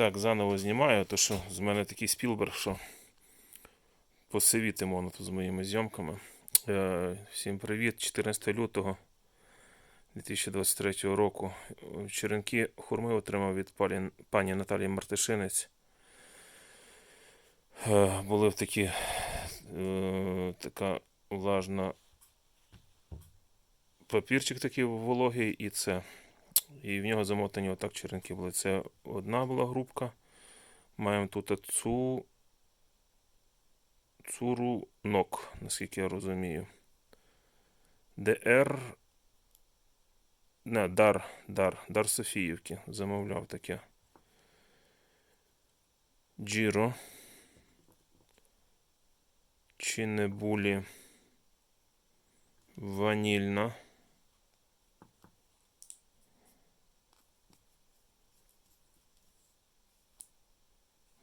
Так, заново знімаю, то що з мене такий спілберг, що посивіти можна тут з моїми зйомками. Е, всім привіт. 14 лютого 2023 року. Черенки хурми отримав від пані, пані Наталії Мартишинець. Е, були в такі е, така влажна папірчик такий вологий, і це. І в нього замотані отак черенки були. Це одна була групка. Маємо тут цу... цурунок, наскільки я розумію. ДР. Не, Дар, Дар, Дар Софіївки. Замовляв таке. Джіро. Чинебулі. Ванільна.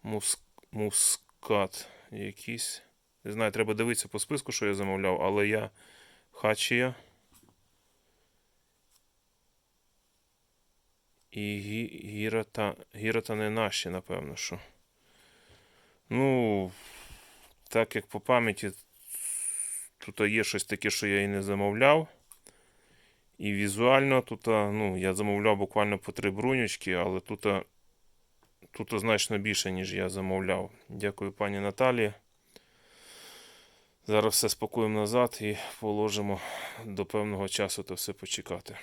Муск... Мускат якийсь. Не знаю, треба дивитися по списку, що я замовляв, але я хачія. І гі... гірота... гірота не наші, напевно, що. Ну, так як по пам'яті, тут є щось таке, що я і не замовляв. І візуально тут, ну, я замовляв буквально по три брунючки, але тут, тут значно більше, ніж я замовляв. Дякую пані Наталі. Зараз все спакуємо назад і положимо до певного часу то все почекати.